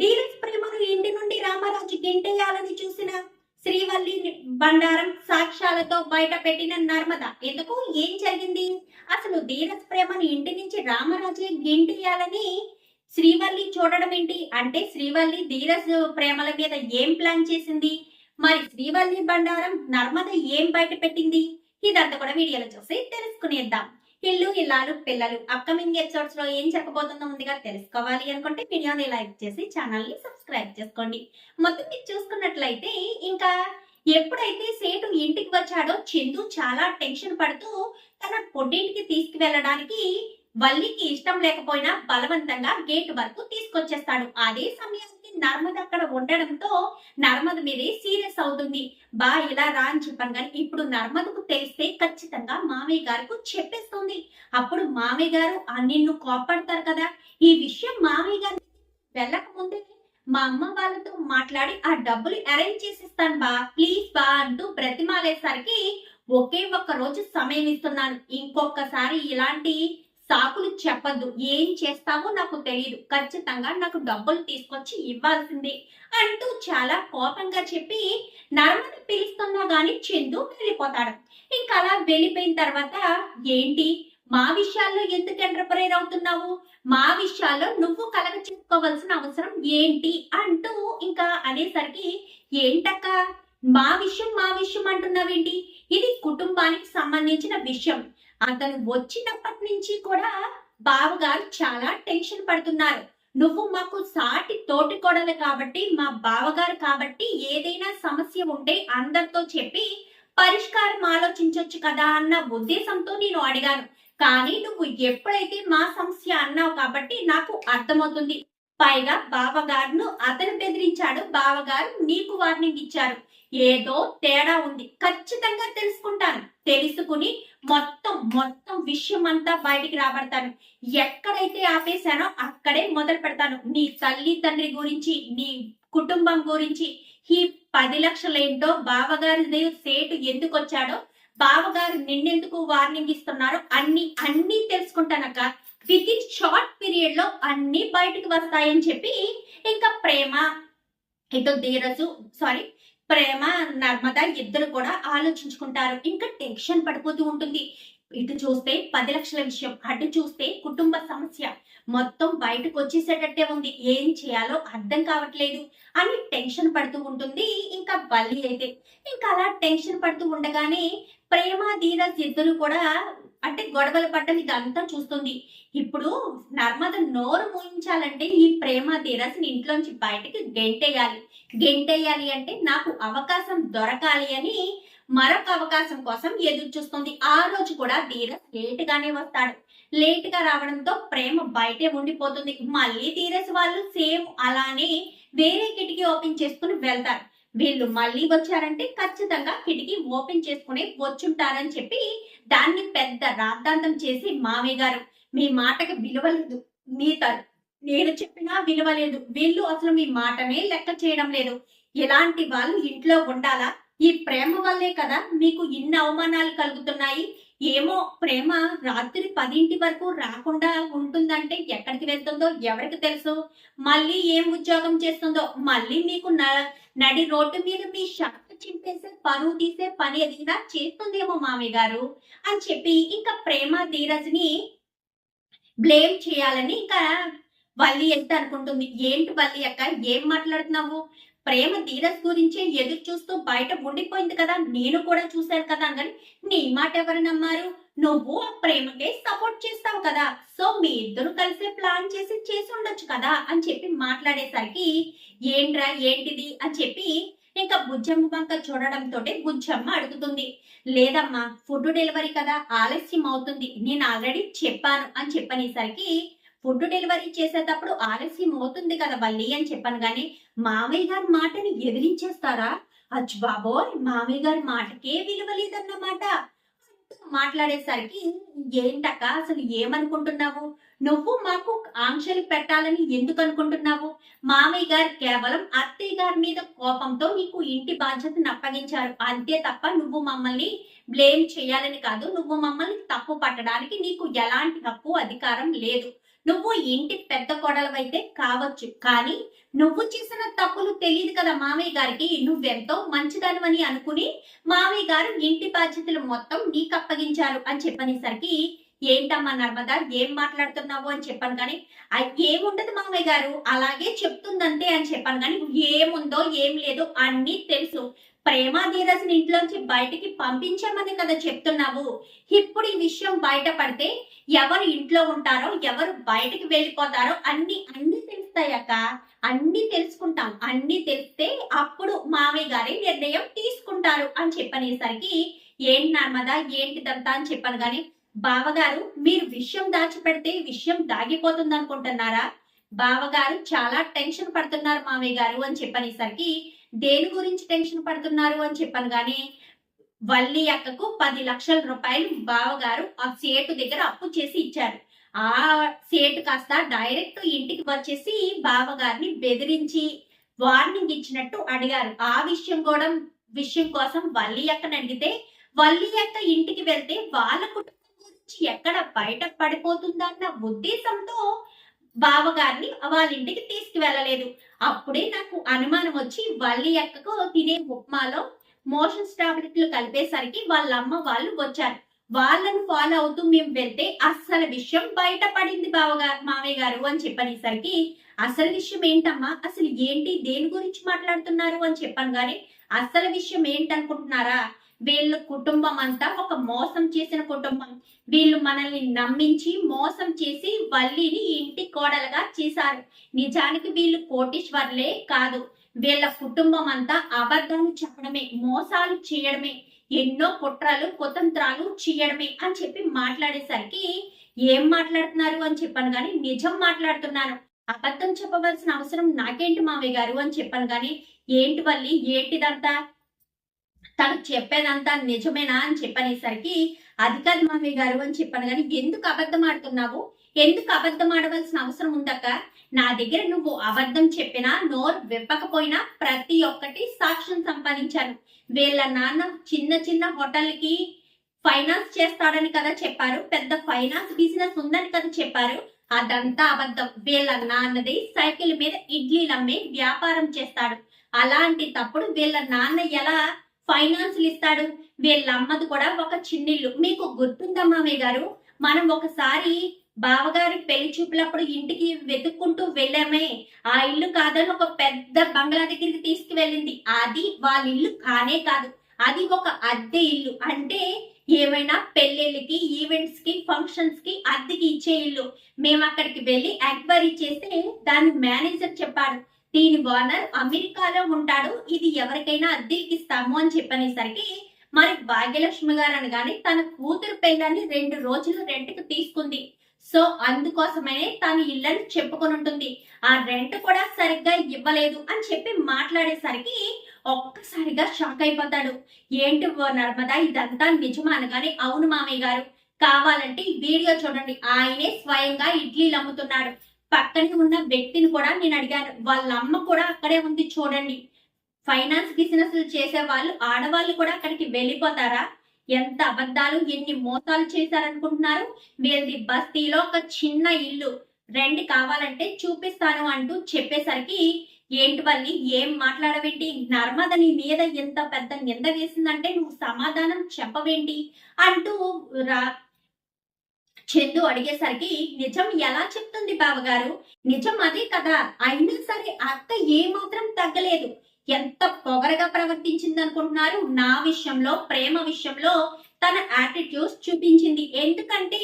Deluxe ప్రేమను ఇంటి నుండి రామారాజు గెంటేయాలని చూసిన శ్రీవల్లి బండారం సాక్ష్యాలతో బయట పెట్టిన నర్మద ఎందుకు? ఏం జరిగింది? అసలు ధీరజ్ ప్రేమను ఇంటి నుంచి రామరాజే గెంటేయాలని శ్రీవల్లి చూడడం ఏంటి? అంటే శ్రీవల్లి ధీరజ్ ప్రేమల మీద ఏం ప్లాన్ చేసింది? మరి శ్రీవల్లి బండారం నర్మద ఏం బయట పెట్టింది? ఇదంతా కూడా వీడియోలో చూసి తెలుసుకునేద్దాం. ఇల్లు ఇల్లాలు పిల్లలు. అప్కమింగ్ ఎపిసోడ్స్లో ఏం చెప్పబోతుందో ముందుగా తెలుసుకోవాలి అనుకుంటే వీడియోని లైక్ చేసి ఛానల్ని సబ్స్క్రైబ్ చేసుకోండి. మొత్తం మీరు చూసుకున్నట్లయితే ఇంకా ఎప్పుడైతే సేటు ఇంటికి వచ్చాడో చందు చాలా టెన్షన్ పడుతూ తన పొడ్డింటికి తీసుకువెళ్ళడానికి వల్లికి ఇష్టం లేకపోయినా బలవంతంగా గేట్ వరకు తీసుకొచ్చేస్తాడు. అదే సమయానికి నర్మద అక్కడ ఉండడంతో నర్మద మీదే సీరియస్ అవుతుంది. బా ఇలా రా అని చెప్పాను కానీ ఇప్పుడు నర్మదకు తెలిస్తే ఖచ్చితంగా మామయ్య గారికి చెప్పేస్తుంది. అప్పుడు మామయ్య గారు నిన్ను కోపడతారు కదా. ఈ విషయం మామయ్య గారికి వెళ్ళక ముందే మా అమ్మ వాళ్ళతో మాట్లాడి ఆ డబ్బులు అరేంజ్ చేసిస్తాను బా. ప్లీజ్ బా అంటూ బ్రతిమాలేసరికి ఒకే ఒక్క రోజు సమయం ఇస్తున్నాను. ఇంకొకసారి ఇలాంటి సాకులు చెప్పద్దు. ఏం చేస్తావో నాకు తెలియదు ఖచ్చితంగా నాకు డబ్బులు తీసుకొచ్చి ఇవ్వాల్సిందే అంటూ చాలా కోపంగా చెప్పి నర్మని పిలుస్తున్నా గాని చందు వెళ్ళిపోతాడు. ఇంకా అలా వెళ్ళిపోయిన తర్వాత ఏంటి? మా విషయాల్లో ఎందుకు ఎంటర్ప్రైర్ అవుతున్నావు? మా విషయాల్లో నువ్వు కలగ చేసుకోవాల్సిన అవసరం ఏంటి? అంటూ ఇంకా అనేసరికి ఏంటక్క? మా విషయం మా విషయం అంటున్నావేంటి? ఇది కుటుంబానికి సంబంధించిన విషయం. అతను వచ్చినప్పటి నుంచి కూడా బావగారు చాలా టెన్షన్ పడుతున్నారు. నువ్వు మాకు సాటి తోటి కొడలు కాబట్టి మా బావగారు కాబట్టి ఏదైనా సమస్య ఉంటే అందరితో చెప్పి పరిష్కారం ఆలోచించవచ్చు కదా అన్న ఉద్దేశంతో నేను అడిగాను. కానీ నువ్వు ఎప్పుడైతే మా సమస్య అన్నావు కాబట్టి నాకు అర్థమవుతుంది. పైగా బావగారును అతను బెదిరించాడు. బావగారు నీకు వార్నింగ్ ఇచ్చారు. ఏదో తేడా ఉంది. ఖచ్చితంగా తెలుసుకుంటాను. తెలుసుకుని మొత్తం మొత్తం విషయం అంతా బయటికి రాబడతాను. ఎక్కడైతే ఆపేశానో అక్కడే మొదలు పెడతాను. నీ తల్లి తండ్రి గురించి నీ కుటుంబం గురించి ఈ పది లక్షలేంటో బావగారి సేటు ఎందుకు వచ్చాడో బావగారు నిన్నెందుకు వార్నింగ్ ఇస్తున్నారో అన్ని అన్ని తెలుసుకుంటానక్క. విత్ ఇన్ షార్ట్ పీరియడ్లో అన్ని బయటకు వస్తాయని చెప్పి ఇంకా ప్రేమ ఇటు ధీరజు సారీ ప్రేమ నర్మద ఇద్దరు కూడా ఆలోచించుకుంటారు. ఇంకా టెన్షన్ పడిపోతూ ఉంటుంది. ఇటు చూస్తే పది లక్షల విషయం అటు చూస్తే కుటుంబ సమస్య. మొత్తం బయటకు వచ్చేసేటట్టే ఉంది. ఏం చేయాలో అర్థం కావట్లేదు అని టెన్షన్ పడుతూ ఉంటుంది ఇంకా బల్లి అయితే. ఇంకా అలా టెన్షన్ పడుతూ ఉండగానే ప్రేమ ధీరజ్ ఇద్దరు కూడా అంటే గొడవలు పడ్డం ఇదంతా చూస్తుంది. ఇప్పుడు నర్మద నోరు మూయించాలంటే ఈ ప్రేమ ధీరస్ని ఇంట్లోంచి బయటకి గెంటేయాలి. గెంటేయాలి అంటే నాకు అవకాశం దొరకాలి అని మరొక అవకాశం కోసం ఎదురు చూస్తుంది ఆ రోజు కూడా ధీరజ్ లేట్ గానే వస్తాడు. లేట్గా రావడంతో ప్రేమ బయటే ఉండిపోతుంది. మళ్ళీ ధీరజ్ వాళ్ళు సేమ్ అలానే వేరే కిటికీ ఓపెన్ చేసుకుని వెళ్తారు. వీళ్ళు మళ్ళీ వచ్చారంటే ఖచ్చితంగా కిటికీ ఓపెన్ చేసుకుని వచ్చుంటారని చెప్పి దాన్ని పెద్ద రాద్ధాంతం చేసి మామయ్య గారు మీ మాటకి విలువ లేదు మీ తరు నేను చెప్పినా విలువ లేదు వీళ్ళు అసలు మీ మాటనే లెక్క చేయడం లేదు. ఇలాంటి వాళ్ళు ఇంట్లో ఉండాలా? ఈ ప్రేమ వల్లే కదా మీకు ఇన్ని అవమానాలు కలుగుతున్నాయి? ఏమో ప్రేమ రాత్రి పదింటి వరకు రాకుండా ఉంటుందంటే ఎక్కడికి వెళ్తుందో ఎవరికి తెలుసు? మళ్ళీ ఏం ఉద్యోగం చేస్తుందో? మళ్ళీ మీకు న- నడి రోడ్డు మీద మీ షర్ట్ చింపేసే పరువు తీసే పని ఏదైనా చేస్తుందేమో మామయ్య గారు? అని చెప్పి ఇంకా ప్రేమ ధీరజ్ని బ్లేమ్ చేయాలని ఇంకా వల్లి ఎంత అనుకుంటుంది? ఏంటి వల్లి అక్క? ఏం మాట్లాడుతున్నావు? ప్రేమ ధీరజ్ గురించే ఎదురు చూస్తూ బయట ఉండిపోయింది కదా నేను కూడా చూశాను కదా అని నీ మాట ఎవరు నమ్మారు? నువ్వు ఆ ప్రేమకే సపోర్ట్ చేస్తావు కదా. సో మీ ఇద్దరు కలిసి ప్లాన్ చేసి చేసి ఉండొచ్చు కదా అని చెప్పి మాట్లాడేసరికి ఏంట్రా ఏంటిది? అని చెప్పి ఇంకా బుజ్జమ్మ వంక చూడడంతో బుజ్జమ్మ అడుగుతుంది. లేదమ్మా ఫుడ్ డెలివరీ కదా ఆలస్యం అవుతుంది. నేను ఆల్రెడీ చెప్పాను అని చెప్పనేసరికి ఫుడ్ డెలివరీ చేసేటప్పుడు ఆలస్యం అవుతుంది కదా వల్లి అని చెప్పాను కానీ మామయ్య గారి మాటని ఎదిరించేస్తారా? అచ్చు బాబోయ్ మామయ్య గారి మాటకే విలువ లేదన్నమాట మాట్లాడేసరికి ఏంటక్క అసలు ఏమనుకుంటున్నావు? నువ్వు మాకు ఆంక్షలు పెట్టాలని ఎందుకు అనుకుంటున్నావు? మామయ్య గారు కేవలం అత్తయ్య గారి మీద కోపంతో నీకు ఇంటి బాధ్యతను అప్పగించారు. అంతే తప్ప నువ్వు మమ్మల్ని బ్లేమ్ చేయాలని కాదు. నువ్వు మమ్మల్ని తప్పు పట్టడానికి నీకు ఎలాంటి హక్కు అధికారం లేదు. నువ్వు ఇంటి పెద్ద కొడలవైతే కావచ్చు కానీ నువ్వు చేసిన తప్పులు తెలియదు కదా మామయ్య గారికి. నువ్వెంతో మంచిదానివని అనుకుని మామయ్య గారు ఇంటి బాధ్యతలు మొత్తం నీకు అప్పగించారు అని చెప్పనేసరికి ఏంటమ్మా నర్మదా ఏం మాట్లాడుతున్నావు? అని చెప్పాను కానీ ఏముండదు మామయ్య గారు అలాగే చెప్తుందంతే అని చెప్పాను కానీ ఏముందో ఏం లేదో అన్నీ తెలుసు. ప్రేమ ధీరజ్ని ఇంట్లోంచి బయటికి పంపించామని కదా చెప్తున్నావు. ఇప్పుడు ఈ విషయం బయటపడితే ఎవరు ఇంట్లో ఉంటారో ఎవరు బయటికి వెళ్ళిపోతారో అన్ని అన్ని తెలుస్తాయి అక్క. అన్ని తెలుసుకుంటాం. అన్ని తెలిస్తే అప్పుడు మామయ్య గారి నిర్ణయం తీసుకుంటారు అని చెప్పనేసరికి ఏంటి నర్మదా? ఏంటిదంతా అని చెప్పాను కానీ బావగారు మీరు విషయం దాచిపెడితే విషయం దాగిపోతుంది అనుకుంటున్నారా బావగారు చాలా టెన్షన్ పడుతున్నారు మామయ్య గారు అని చెప్పనేసరికి దేని గురించి టెన్షన్ పడుతున్నారు అని చెప్పాను కానీ వల్లి అక్కకు పది లక్షల రూపాయలు బావగారు ఆ సేటు దగ్గర అప్పు చేసి ఇచ్చారు. ఆ సేటు కాస్త డైరెక్ట్ ఇంటికి వచ్చేసి బావగారిని బెదిరించి వార్నింగ్ ఇచ్చినట్టు అడిగారు. ఆ విషయం కూడా విషయం కోసం వల్లి అక్కని అడిగితే వల్లి అక్క ఇంటికి వెళ్తే వాళ్ళ కుటుంబం గురించి ఎక్కడ బయట పడిపోతుందన్న ఉద్దేశంతో బావగారిని వాళ్ళ ఇంటికి తీసుకువెళ్ళలేదు. అప్పుడే నాకు అనుమానం వచ్చి వల్లి ఎక్కకు తినే ఉప్మాలో మోషన్స్ టాబ్లెట్లు కలిపేసరికి వాళ్ళ అమ్మ వాళ్ళు వచ్చారు. వాళ్ళను ఫాలో అవుతూ మేము వెళ్తే అసలు విషయం బయటపడింది బావగారు మామయ్య గారు అని చెప్పనేసరికి అసలు విషయం ఏంటమ్మా? అసలు ఏంటి? దేని గురించి మాట్లాడుతున్నారు? అని చెప్పాను కానీ అసలు విషయం ఏంటనుకుంటున్నారా? వీళ్ళ కుటుంబం అంతా ఒక మోసం చేసిన కుటుంబం. వీళ్ళు మనల్ని నమ్మించి మోసం చేసి వల్లిని ఇంటి కోడలుగా చేశారు. నిజానికి వీళ్ళు కోటీశ్వర్లే కాదు. వీళ్ళ కుటుంబం అంతా అబద్ధాలు చెప్పడమే మోసాలు చేయడమే ఎన్నో కుట్రలు కుతంత్రాలు చేయడమే అని చెప్పి మాట్లాడేసరికి ఏం మాట్లాడుతున్నారు అని చెప్పాను కానీ నిజం మాట్లాడుతున్నాను. అబద్ధం చెప్పవలసిన అవసరం నాకేంటి మామయ్య గారు అని చెప్పాను కానీ ఏంటి వల్లి ఏంటిదంతా? తను చెప్పేదంతా నిజమేనా అని చెప్పనేసరికి అది కాదు మామయ్య గారు అని చెప్పాను. కానీ ఎందుకు అబద్ధం ఆడుతున్నావు? ఎందుకు అబద్ధం ఆడవలసిన అవసరం ఉందక్క? నా దగ్గర నువ్వు అబద్ధం చెప్పినా నోరు విప్పకపోయినా ప్రతి ఒక్కటి సాక్ష్యం సంపాదించాను. వీళ్ళ నాన్న చిన్న చిన్న హోటల్కి ఫైనాన్స్ చేస్తాడని కదా చెప్పారు. పెద్ద ఫైనాన్స్ బిజినెస్ ఉందని కదా చెప్పారు. అదంతా అబద్ధం. వీళ్ళ నాన్నది సైకిల్ మీద ఇడ్లీలు అమ్మి వ్యాపారం చేస్తాడు. అలాంటి తప్పుడు వీళ్ళ నాన్న ఎలా ఫైనాన్స్లు ఇస్తాడు. వీళ్ళ అమ్మది కూడా ఒక చిన్నిల్లు. మీకు గుర్తుందా మామయ్య గారు? మనం ఒకసారి బావగారి పెళ్ళి చూపులప్పుడు ఇంటికి వెతుక్కుంటూ వెళ్ళామే. ఆ ఇల్లు కాదని ఒక పెద్ద బంగ్లా దగ్గరికి తీసుకువెళ్ళింది. అది వాళ్ళ ఇల్లు కానే కాదు. అది ఒక అద్దె ఇల్లు. అంటే ఏమైనా పెళ్ళిళ్ళకి ఈవెంట్స్కి ఫంక్షన్స్కి అద్దెకి ఇచ్చే ఇల్లు. మేము అక్కడికి వెళ్ళి ఎంక్వైరీ చేస్తే దాని మేనేజర్ చెప్పాడు. దీని వార్నర్ అమెరికాలో ఉంటాడు. ఇది ఎవరికైనా అద్దెకి ఇస్తాము అని చెప్పనేసరికి మరి భాగ్యలక్ష్మి గారు అనగానే తన కూతురు పెళ్ళాన్ని రెండు రోజులు రెంట్కి తీసుకుంది. సో అందుకోసమనే తను ఇల్లని చెప్పుకొని ఉంటుంది. ఆ రెంట్ కూడా సరిగ్గా ఇవ్వలేదు అని చెప్పి మాట్లాడేసరికి ఒక్కసారిగా షాక్ అయిపోతాడు. ఏంటి ఓ నర్మదా ఇదంతా నిజమా అనగానే అవును మామయ్య గారు. కావాలంటే ఈ వీడియో చూడండి. ఆయనే స్వయంగా ఇడ్లీలు అమ్ముతున్నాడు. పక్కనే ఉన్న వ్యక్తిని కూడా నేను అడిగాను. వాళ్ళ అమ్మ కూడా అక్కడే ఉంది చూడండి. ఫైనాన్స్ బిజినెస్ చేసే వాళ్ళు ఆడవాళ్ళు కూడా అక్కడికి వెళ్ళిపోతారా? ఎంత అబద్ధాలు ఎన్ని మోసాలు చేశారనుకుంటున్నారు? వీళ్ళది బస్తీలో ఒక చిన్న ఇల్లు. రెండు కావాలంటే చూపిస్తాను అంటూ చెప్పేసరికి ఏంటి వల్లి ఏం మాట్లాడవేంటి? నర్మద నీ మీద ఎంత పెద్ద నింద వేసిందంటే నువ్వు సమాధానం చెప్పవేంటి? అంటూ రా చందు అడిగేసరికి నిజం ఎలా చెప్తుంది బావగారు? నిజం అదే కదా. అయినా సరే అత్త ఏమాత్రం తగ్గలేదు. ఎంత పొగరగా ప్రవర్తించింది అనుకుంటున్నారు నా విషయంలో ప్రేమ విషయంలో తన యాటిట్యూడ్స్ చూపించింది. ఎందుకంటే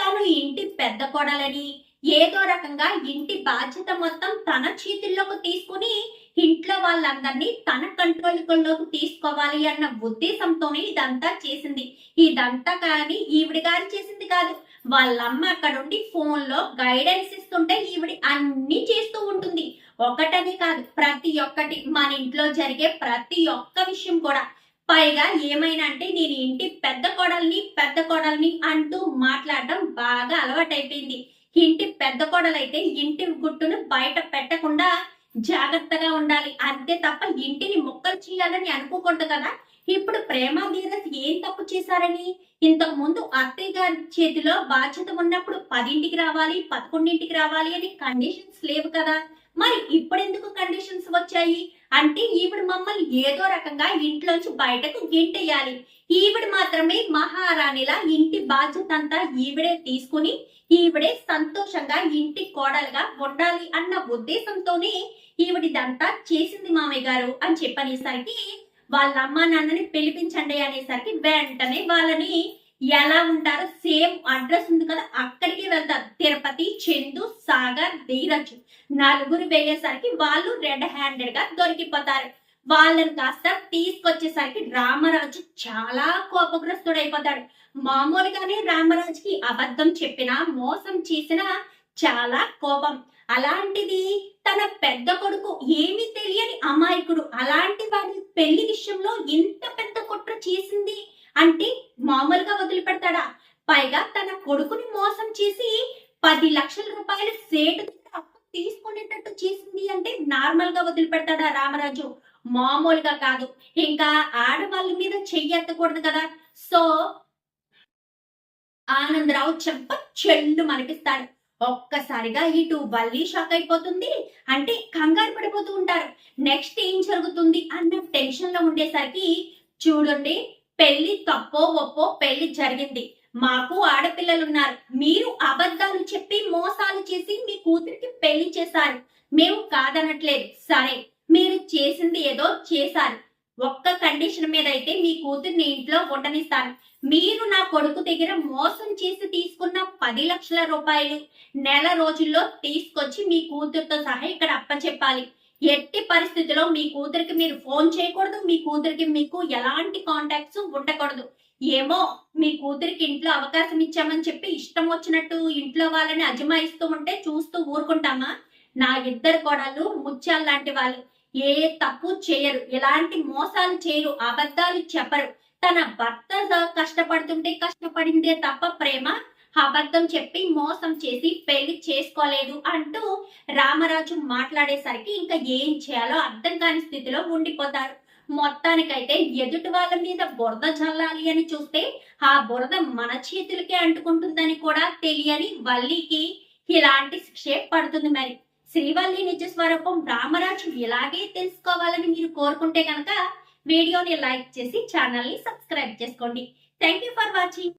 తను ఇంటి పెద్ద కొడలని ఏదో రకంగా ఇంటి బాధ్యత మొత్తం తన చేతుల్లోకి తీసుకుని ఇంట్లో వాళ్ళందరినీ తన కంట్రోల్లోకి తీసుకోవాలి అన్న ఉద్దేశంతోనే ఇదంతా చేసింది. ఇదంతా కానీ ఈవిడ గారు చేసింది కాదు. వాళ్ళమ్మ అక్కడ ఉండి ఫోన్లో గైడెన్స్ ఇస్తుంటే ఈవిడ అన్ని చేస్తూ ఉంటుంది. ఒకటని కాదు ప్రతి ఒక్కటి. మన ఇంట్లో జరిగే ప్రతి ఒక్క విషయం కూడా. పైగా ఏమైనా అంటే నేను ఇంటి పెద్ద కోడల్ని పెద్ద కోడల్ని అంటూ మాట్లాడడం బాగా అలవాటైపోయింది. ఇంటి పెద్ద కోడలైతే ఇంటి గుట్టును బయట పెట్టకుండా జాగ్రత్తగా ఉండాలి. అంతే తప్ప ఇంటిని ముక్కలు చేయాలని అనుకోకూడదు కదా. ఇప్పుడు ప్రేమ ధీరజ్ ఏం తప్పు చేశారని? ఇంతకు ముందు అత్తయ్య గారి చేతిలో బాధ్యత ఉన్నప్పుడు పదింటికి రావాలి పదకొండింటికి రావాలి అని కండిషన్స్ లేవు కదా. మరి ఇప్పుడెందుకు వచ్చాయి? అంటే ఈవిడ మమ్మల్ని ఏదో రకంగా ఇంట్లోంచి బయటకు గింటెయ్యాలి ఈవిడ మాత్రమే మహారాణిలా ఇంటి బాధ్యత అంతా ఈవిడే తీసుకుని ఈవిడే సంతోషంగా ఇంటి కోడలుగా ఉండాలి అన్న ఉద్దేశంతోనే ఈవిడిదంతా చేసింది మామయ్య గారు అని చెప్పనేసరికి వాళ్ళ అమ్మా నాన్నని పిలిపించండి అనేసరికి వెంటనే వాళ్ళని ఎలా ఉంటారో సేమ్ అడ్రస్ ఉంది కదా అక్కడికి వెళ్తారు. తిరుపతి చందు సాగర్ ధీరజ్ నలుగురు వెళ్ళేసరికి వాళ్ళు రెడ్ హ్యాండెడ్గా దొరికిపోతారు. వాళ్ళని కాస్త తీసుకొచ్చేసరికి రామరాజు చాలా కోపగ్రస్తుడైపోతాడు. మామూలుగానే రామరాజుకి అబద్ధం చెప్పినా మోసం చేసినా చాలా కోపం. అలాంటిది తన పెద్ద కొడుకు ఏమీ తెలియని అమాయకుడు. అలాంటి వారి పెళ్ళి విషయంలో ఇంత పెద్ద కుట్ర చేసింది అంటే మామూలుగా వదిలిపెడతాడా? పైగా తన కొడుకుని మోసం చేసి పది లక్షల రూపాయలు సేటు అప్పు తీసుకునేటట్టు చేసింది అంటే నార్మల్గా వదిలిపెడతాడా రామరాజు? మామూలుగా కాదు. ఇంకా ఆడవాళ్ళ మీద చెయ్యెత్తకూడదు కదా. సో ఆనందరావు చెంప చెల్లు మనిపిస్తాడు ఒక్కసారిగా ఇటు వల్లి షాక్ అయిపోతుంది. అంటే కంగారు పడిపోతూ ఉంటారు. నెక్స్ట్ ఏం జరుగుతుంది అన్న టెన్షన్లో ఉండేసరికి చూడండి పెళ్ళి తప్పో ఒప్పో పెళ్ళి జరిగింది. మాకు ఆడపిల్లలు ఉన్నారు. మీరు అబద్ధాలు చెప్పి మోసాలు చేసి మీ కూతురికి పెళ్ళి చేశారు. మేము కాదనట్లేదు. సరే మీరు చేసింది ఏదో చేశారు. ఒక్క కండిషన్ మీద అయితే మీ కూతుర్ని ఇంట్లో ఉండనిస్తాను. మీరు నా కొడుకు దగ్గర మోసం చేసి తీసుకున్న పది లక్షల రూపాయలు నెల రోజుల్లో తీసుకొచ్చి మీ కూతురుతో సహా ఇక్కడ అప్పచెప్పాలి. ఎట్టి పరిస్థితిలో మీ కూతురికి మీరు ఫోన్ చేయకూడదు మీ కూతురికి మీకు ఎలాంటి కాంటాక్ట్స్ ఉండకూడదు. ఏమో మీ కూతురికి ఇంట్లో అవకాశం ఇచ్చామని చెప్పి ఇష్టం వచ్చినట్టు ఇంట్లో వాళ్ళని అజమాయిస్తూ ఉంటే చూస్తూ ఊరుకుంటామా? నా ఇద్దరు కోడళ్ళు ముత్యాలు లాంటి వాళ్ళు. ఏ తప్పు చేయరు. ఎలాంటి మోసాలు చేయరు. అబద్ధాలు చెప్పరు. తన భర్త కష్టపడుతుంటే కష్టపడిందే తప్ప ప్రేమ అబద్ధం చెప్పి మోసం చేసి పెళ్ళి చేసుకోలేదు అంటూ రామరాజు మాట్లాడేసరికి ఇంకా ఏం చేయాలో అర్థం కాని స్థితిలో ఉండిపోతారు. మొత్తానికైతే ఎదుటి వాళ్ళ మీద బురద చల్లాలి అని చూస్తే ఆ బురద మన చేతులకే అంటుకుంటుందని కూడా తెలియని వల్లికి ఇలాంటి శిక్షే పడుతుంది మరి. శ్రీవల్లి నిజ స్వరూపం రామరాజు ఇలాగే తెలుసుకోవాలని మీరు కోరుకుంటే కనుక వీడియోని లైక్ చేసి ఛానల్ని సబ్స్క్రైబ్ చేసుకోండి. Thank you for watching